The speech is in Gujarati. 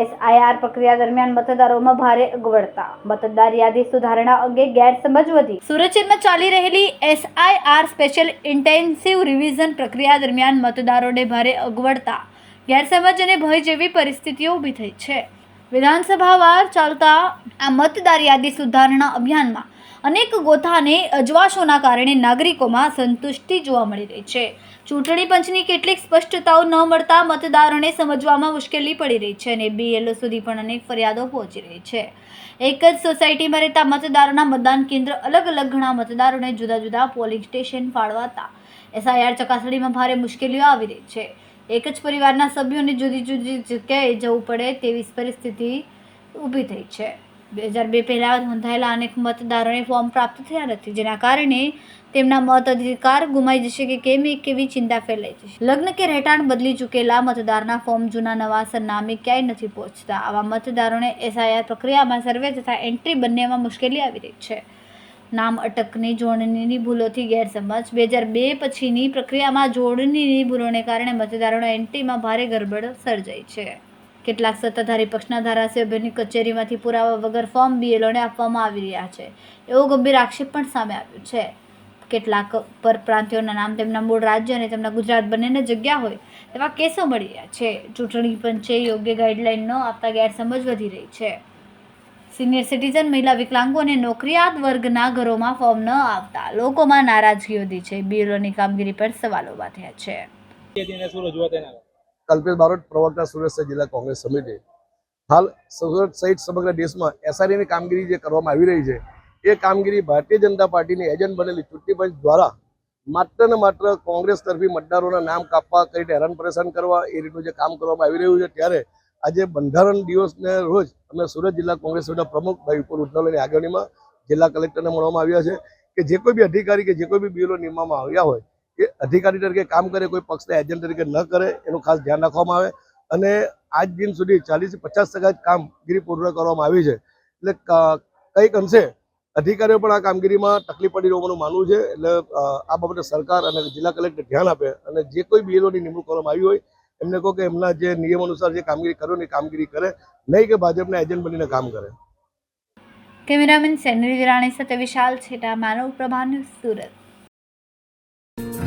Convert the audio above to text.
એસઆઈઆર પ્રક્રિયા દરમિયાન મતદારોમાં ભારે અગવડતા. મતદાર યાદી સુધારણા અંગે ગેરસમજ વધી. સુરત ચાલી રહેલી એસઆઈઆર સ્પેશિયલ ઇન્ટેન્સિવ રિવિઝન પ્રક્રિયા દરમિયાન મતદારોને ભારે અગવડતા, ગેરસમજ અને ભય જેવી પરિસ્થિતિઓ ઊભી થઈ છે. વિધાનસભાવાર ચાલતા આ મતદાર યાદી સુધારણા અભિયાનમાં અનેક ગોથાને અજવાશોના કારણે નાગરિકોમાં સંતુષ્ટિ જોવા મળી રહી છે. ચૂંટણી પંચની કેટલીક સ્પષ્ટતાઓ ન મળતા મતદારોને સમજવામાં મુશ્કેલી પડી રહી છે અને બીએલઓ સુધી પણ અનેક ફરિયાદો પહોંચી રહી છે. એક જ સોસાયટીમાં રહેતા મતદારોના મતદાન કેન્દ્ર અલગ અલગ ઘણા મતદારોને જુદા જુદા પોલિંગ સ્ટેશન ફાળવાતા એસઆઈઆર ચકાસણીમાં ભારે મુશ્કેલીઓ આવી રહી છે. એક જ પરિવારના સભ્યોને જુદી જુદી જગ્યાએ જવું પડે તેવી પરિસ્થિતિ ઊભી થઈ છે. બે હજાર બે પહેલાં નોંધાયેલા અનેક મતદારોને ફોર્મ પ્રાપ્ત થયા નથી. જેના કારણે તેમના મત અધિકાર ગુમાઈ જશે કે કેમ એ કેવી ચિંતા ફેલાઈ જશે. લગ્ન કે રહેઠાણ બદલી ચૂકેલા મતદારના ફોર્મ જૂના નવા સરનામે ક્યાંય નથી પહોંચતા. આવા મતદારોને એસઆઈઆર પ્રક્રિયામાં સર્વે તથા એન્ટ્રી બંનેમાં મુશ્કેલી આવી રહી છે. નામ અટકની જોડણીની ભૂલોથી ગેરસમજ. બે હજાર બે પછીની પ્રક્રિયામાં જોડણીની ભૂલોને કારણે મતદારોના એન્ટ્રીમાં ભારે ગરબડ સર્જાઈ છે. કેટલાક સત્તાધારી પક્ષના ધારાસભ્યોની કચેરીમાંથી પુરાવા વગર ફોર્મ બીએલઓને આપવામાં આવી રહ્યા છે. એવો ગંભીર આક્ષેપ પણ સામે આવ્યો છે. કેટલાક પરપ્રાંતિઓના નામ તેમના મૂળ રાજ્ય અને તેમના ગુજરાત બંનેને જગ્યા હોય તેવા કેસો મળી રહ્યા છે. ચૂંટણી પંચે યોગ્ય ગાઈડલાઈન ન આપતા ગેરસમજ વધી રહી છે. સિનિયર સિટીઝન, મહિલા વિકલાંગો અને નોકરિયાત વર્ગના ઘરોમાં ફોર્મ ન આવતા લોકોમાં નારાજગી વધી છે. બીએલઓની કામગીરી પર સવાલો ઊભા થયા છે કલ્પેશ બારોટ, પ્રવક્તા સુરત જિલ્લા કોંગ્રેસ સમિતિ. હાલ સુરત સહિત સમગ્ર દેશમાં એસઆરએની કામગીરી જે કરવામાં આવી રહી છે, એ કામગીરી ભારતીય જનતા પાર્ટીની એજન્ટ બનેલી ચૂંટણી પંચ દ્વારા માત્ર ને માત્ર કોંગ્રેસ તરફી મતદારોના નામ કાપવા કઈ રીતે હેરાન પરેશાન કરવા એ રીતનું જે કામ કરવામાં આવી રહ્યું છે, ત્યારે આજે બંધારણ દિવસને રોજ અમે સુરત જિલ્લા કોંગ્રેસ પ્રમુખ ભાઈ ઉપર ઉજ્જવલની આગળનીમાં જિલ્લા કલેક્ટરને મળવામાં આવ્યા છે કે જે કોઈ બી અધિકારી કે જે કોઈ બી બીએલઓ નિમવામાં આવ્યા હોય એ અધિકારી તરીકે કામ કરે, કોઈ પક્ષના એજન્ટ તરીકે ન કરે, એનું ખાસ ધ્યાન રાખવામાં આવે. અને આજ દિન સુધી ચાલીસ પચાસ જ કામગીરી પૂર્ણ કરવામાં આવી છે. એટલે કંઈક અંશે અધિકારીઓ પણ આ કામગીરીમાં તકલીફ પડી હોવાનું માનવું છે. એટલે આ બાબતે સરકાર અને જિલ્લા કલેક્ટર ધ્યાન આપે અને જે કોઈ બીએલઓની નિમણૂક કરવામાં આવી હોય, એમને કહો કે એમના જે નિયમ અનુસાર જે કામગીરી કરો એ કામગીરી કરે. નહીં કે ભાજપના એજન્ટ બનીને કામ કરે. કેમેરામેન સેનરી વિરાણી સાથે વિશાલ છેટા, માનવ પ્રભા સુરત.